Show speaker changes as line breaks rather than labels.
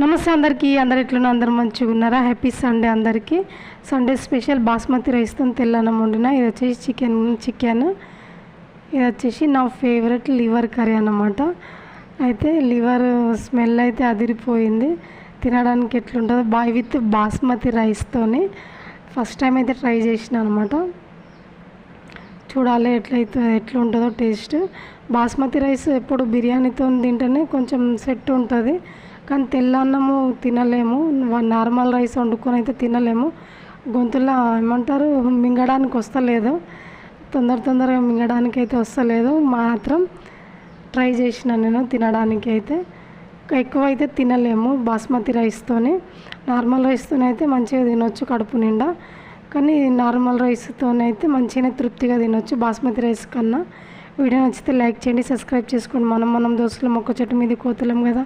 నమస్తే అందరికీ అందరు ఎట్లున్నా అందరు మంచిగా ఉన్నారా? హ్యాపీ సండే అందరికీ. సండే స్పెషల్ బాస్మతి రైస్తో తెల్లన్నం వండిన. ఇది వచ్చేసి చికెన్ చికెన్ ఇది వచ్చేసి నా ఫేవరెట్ లివర్ కర్రీ అన్నమాట. అయితే లివర్ స్మెల్ అయితే అదిరిపోయింది. తినడానికి ఎట్లుంటుందో బాయ్ విత్ బాస్మతి రైస్తోని ఫస్ట్ టైం అయితే ట్రై చేసిన అనమాట చూడాలి ఎట్లయితే ఎట్లుంటుందో టేస్ట్ బాస్మతి రైస్ ఎప్పుడు బిర్యానీతో తింటేనే కొంచెం సెట్ ఉంటుంది. కానీ తెల్ల అన్నము తినలేము నార్మల్ రైస్ వండుకొని అయితే తినలేము. గొంతులో ఏమంటారు? మింగడానికి వస్తలేదు. తొందర తొందరగా మింగడానికి అయితే వస్తలేదు. మాత్రం ట్రై చేసిన నేను తినడానికి అయితే. ఎక్కువ అయితే తినలేము బాస్మతి రైస్తోని. నార్మల్ రైస్తోనే అయితే మంచిగా తినొచ్చు కడుపు నిండా. కానీ నార్మల్ రైస్తోనైతే మంచిగానే తృప్తిగా తినొచ్చు బాస్మతి రైస్ కన్నా. వీడియో నచ్చితే లైక్ చేయండి సబ్స్క్రైబ్ చేసుకోండి. మనం మనం దోస్తులు మొక్క చెట్టు మీద కోతలేం కదా.